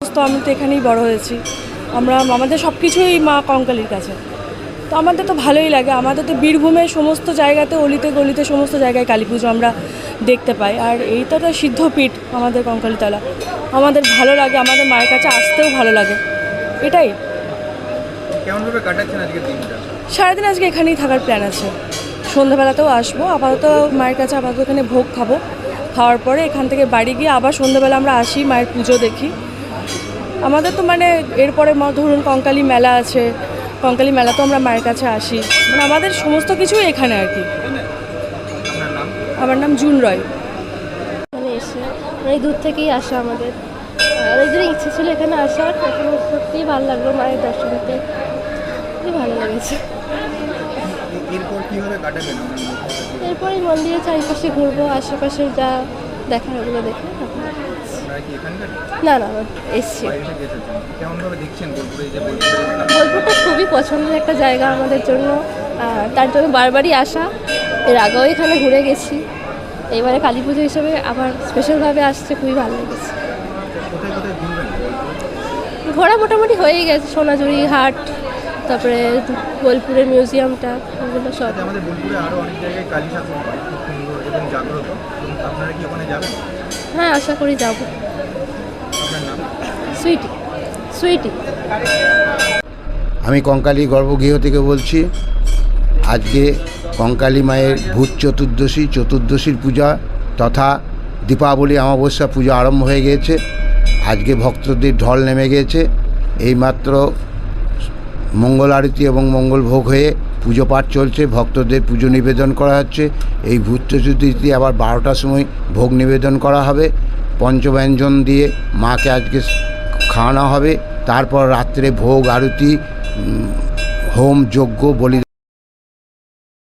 তো আমি তো এখানেই বড় হয়েছি। আমরা আমাদের সব কিছুই মা কঙ্কালির কাছে। তো আমাদের তো ভালোই লাগে। আমাদের তো বীরভূমে সমস্ত জায়গাতে অলিতে গলিতে সমস্ত জায়গায় কালী পুজো আমরা দেখতে পাই। আর এই তো সিদ্ধপীঠ আমাদের কঙ্কালীতলা। আমাদের ভালো লাগে আমাদের মায়ের কাছে আসতেও ভালো লাগে। এটাই। কেমনভাবে কাটাচ্ছেন আজকের দিনটা? সারাদিন আজকে এখানেই থাকার প্ল্যান আছে। সন্ধ্যাবেলাতেও আসব আপাতত মায়ের কাছে আপাতত এখানে ভোগ খাব। খাওয়ার পরে এখান থেকে বাড়ি গিয়ে আবার সন্ধ্যাবেলা আমরা আসি মায়ের পুজো দেখি। আমাদের তো মানে এরপরে ম- ধরুন কঙ্কালি মেলা আছে কঙ্কালি মেলা তো আমরা মায়ের কাছে আসি। মানে আমাদের সমস্ত কিছুই এখানে আর কি। আমার নাম জুন রয়। এখানে এসে অনেক দূর থেকেই আসা আমাদের। অনেক দিনের ইচ্ছে ছিল এখানে আসার এখন সত্যিই ভালো লাগল মায়ের দর্শন দিতে খুবই ভালো লেগেছে। এরপর মন্দিরের চারিপাশে ঘুরবো আশেপাশে যা দেখার ওগুলো দেখে। না না এসছি। বোলপুরটা খুবই পছন্দের একটা জায়গা আমাদের জন্য। তার জন্য বারবারই আসা। এর আগেও এখানে ঘুরে গেছি। এবারে কালী পুজো হিসেবে আবার স্পেশালভাবে আসছে খুবই ভালো লেগেছে? ঘোরা মোটামুটি হয়েই গেছে সোনাঝুরি হাট। তারপরে বোলপুরের মিউজিয়ামটা ওগুলো সব। আচ্ছা, আমাদের বোলপুরে আরও অনেক জায়গায় কালী ঠাকুর হয় এবং জাগ্রত। আপনারা কি ওখানে যাবেন? হ্যাঁ আশা করি যাব। সুইটি সুইটি। আমি কঙ্কালী গর্ভগৃহ থেকে বলছি আজকে কঙ্কালী মায়ের ভূত চতুর্দশী চতুর্দশীর পূজা তথা দীপাবলি অমাবস্যা পূজা আরম্ভ হয়ে গিয়েছে আজকে ভক্তদের ঢল নেমে গিয়েছে এইমাত্র মঙ্গল আরতি এবং মঙ্গল ভোগ হয়ে পুজো পাঠ চলছে, ভক্তদের পুজো নিবেদন করা হচ্ছে। এই ভূত চতুর্থীতে আবার বারোটার সময় ভোগ নিবেদন করা হবে। পঞ্চব্যঞ্জন দিয়ে মাকে আজকে খাওয়ানো হবে। তারপর রাত্রে ভোগ, আরতি হোম, যজ্ঞ, বলি